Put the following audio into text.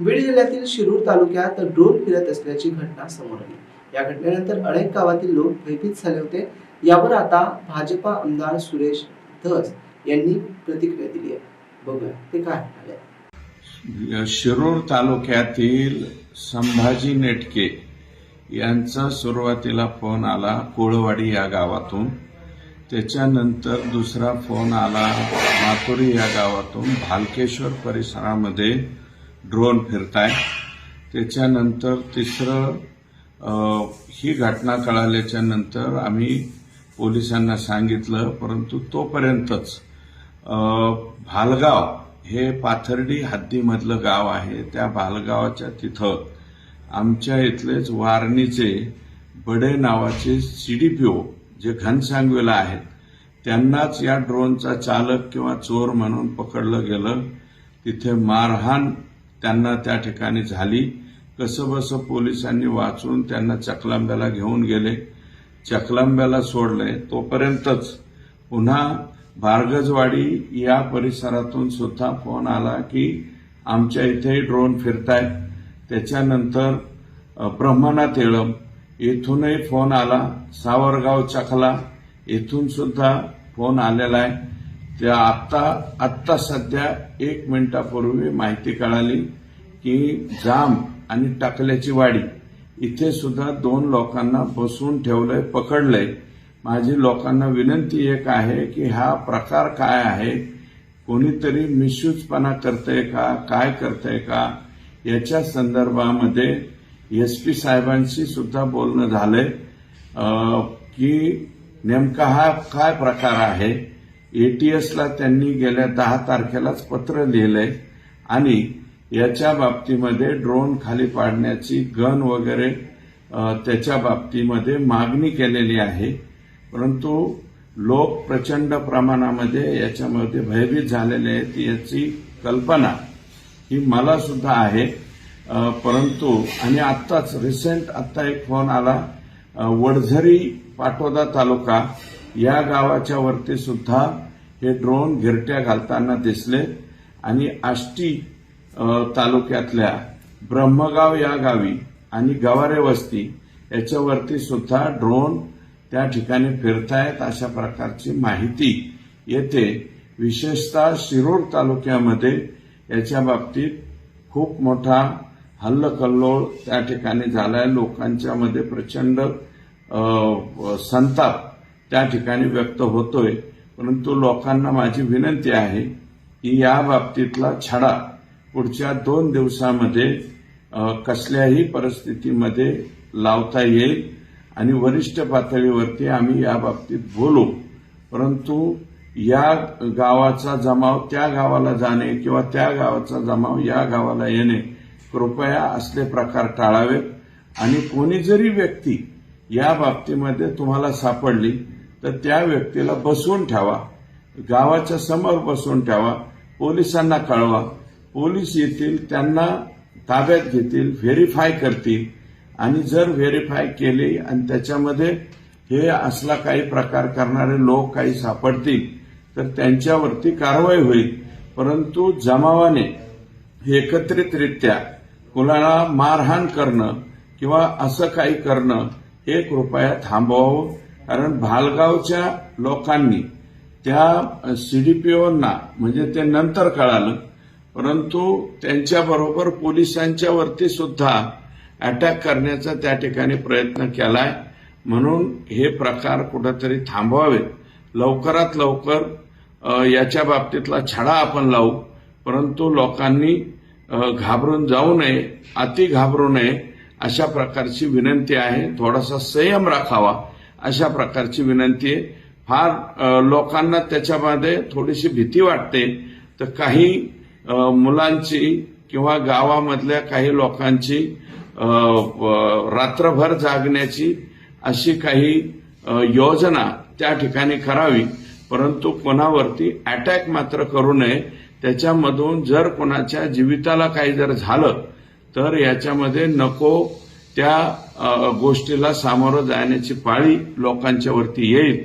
बीड जिल्ह्यातील शिरूर तालुक्यात ड्रोन फिरत असल्याची घटना समोर आली. या घटनेनंतर अनेक गावातील लोक भयभीत झाले होते. यावर आता भाजपा आमदार सुरेश धस यांनी प्रतिक्रिया दिली आहे. बघूया ते काय म्हणाले. शिरूर तालुक्यातील संभाजी नेटके यांचा सुरुवातीला फोन आला कोळवाडी या गावातून. त्याच्यानंतर दुसरा फोन आला माथुरी या गावातून भालकेश्वर परिसरामध्ये. ड्रोन फिरताय. त्याच्यानंतर तिसरं ही घटना कळाल्याच्या नंतर आम्ही पोलिसांना सांगितलं परंतु तोपर्यंतच भालगाव हे पाथर्डी हद्दीमधलं गाव आहे. त्या भालगावाच्या तिथं आमच्या इथलेच वारणीचे बडे नावाचे सी डी पिव जे घनसांगवेला आहेत त्यांनाच या ड्रोनचा चालक किंवा चोर म्हणून पकडलं गेलं. तिथे मारहाण त्यांना त्या ठिकाणी झाली. कसंबसं पोलिसांनी वाचून त्यांना चकलांब्याला घेऊन गेले. चकलांब्याला सोडले तोपर्यंतच पुन्हा भार्गजवाडी या परिसरातून सुद्धा फोन आला की आमच्या इथे ड्रोन फिरतायत त्याच्यानंतर ब्रह्मनाथ येळम येथूनही फोन आला. सावरगाव चखला येथून सुद्धा फोन आलेला आहे. त्या आत्ता आत्ता सध्या एक मिनिटापूर्वी माहिती कळाली की जाम आणि टाकल्याची वाडी. इथे सुद्धा दोन लोकांना बसवून ठेवलंय पकडलंय. माझी लोकांना विनंती एक आहे की हा प्रकार काय आहे? कोणीतरी मिसयूजपणा करतंय का? काय करतंय का? याच्या संदर्भामध्ये एस पी साहेबांशी सुद्धा बोलणं झालंय की नेमका हा काय प्रकार आहे? एटीएसला त्यांनी गेल्या दहा तारखेलाच पत्र लिहिलंय आणि याच्या बाबतीमध्ये ड्रोन खाली पाडण्याची गन वगैरे त्याच्या बाबतीमध्ये मागणी केलेली आहे. परंतु लोक प्रचंड प्रमाणामध्ये याच्यामध्ये भयभीत झालेले आहेत याची कल्पना ही मला सुद्धा आहे. परंतु आणि आत्ताच रिसेंट आत्ता एक फोन आला वडझरी पाटोदा तालुका या गावाच्या वरती सुद्धा हे ड्रोन गिरट्या घालताना दिसले. आणि आष्टी तालुक्यातल्या ब्रह्मगाव या गावी आणि गवारे वस्ती याच्यावरती सुद्धा ड्रोन त्या ठिकाणी फिरतायत अशा प्रकारची माहिती येते. विशेषतः शिरूर तालुक्यामध्ये याच्या बाबतीत खूप मोठा हल्लकल्लोळ त्या ठिकाणी झालाय. लोकांच्या मध्ये प्रचंड संताप त्या ठिकाणी व्यक्त होतोय. परंतु लोकांना माझी विनंती आहे की या बाबतीतला छडा पुढच्या दोन दिवसामध्ये कसल्याही परिस्थितीमध्ये लावता येईल आणि वरिष्ठ पातळीवरती आम्ही या बाबतीत बोलू. परंतु या गावाचा जमाव त्या गावाला जाणे किंवा त्या गावाचा जमाव या गावाला येणे कृपया असले प्रकार टाळावेत. आणि कोणी जरी व्यक्ती या बाबतीमध्ये तुम्हाला सापडली तर त्या व्यक्तीला बसवून ठेवा. गावाच्या समोर बसवून ठेवा. पोलिसांना कळवा. पोलीस येतील त्यांना ताब्यात घेतील व्हेरीफाय करतील. आणि जर व्हेरीफाय केली आणि त्याच्यामध्ये हे असला काही प्रकार करणारे लोक काही सापडतील तर त्यांच्यावरती कारवाई होईल. परंतु जमावाने एकत्रितरित्या कुणाला मारहाण करणं किंवा असं काही करणं हे कृपया थांबवावं. कारण भालगावच्या लोकांनी त्या सीडीपीओना म्हणजे ते नंतर कळालं परंतु त्यांच्याबरोबर पोलिसांच्या वरती सुद्धा अटॅक करण्याचा त्या ठिकाणी प्रयत्न केलाय. म्हणून हे प्रकार कुठंतरी थांबवावेत. लवकरात लवकर याच्या बाबतीतला छडा आपण लावू परंतु लोकांनी घाबरून जाऊ नये अति घाबरू नये अशा प्रकारची विनंती आहे. थोडासा संयम राखावा. अशा प्रकारची विनंती आहे. फार लोकांना त्याच्यामध्ये थोडीशी भीती वाटते. तर काही मुलांची किंवा गावामधल्या काही लोकांची रात्रभर जागण्याची अशी काही योजना त्या ठिकाणी करावी. परंतु कोणावरती अटॅक मात्र करू नये. त्याच्यामधून जर कोणाच्या जीविताला काही जर झालं तर याच्यामध्ये नको त्या गोष्टीला सामोरं जाण्याची पाळी लोकांच्या वरती येईल.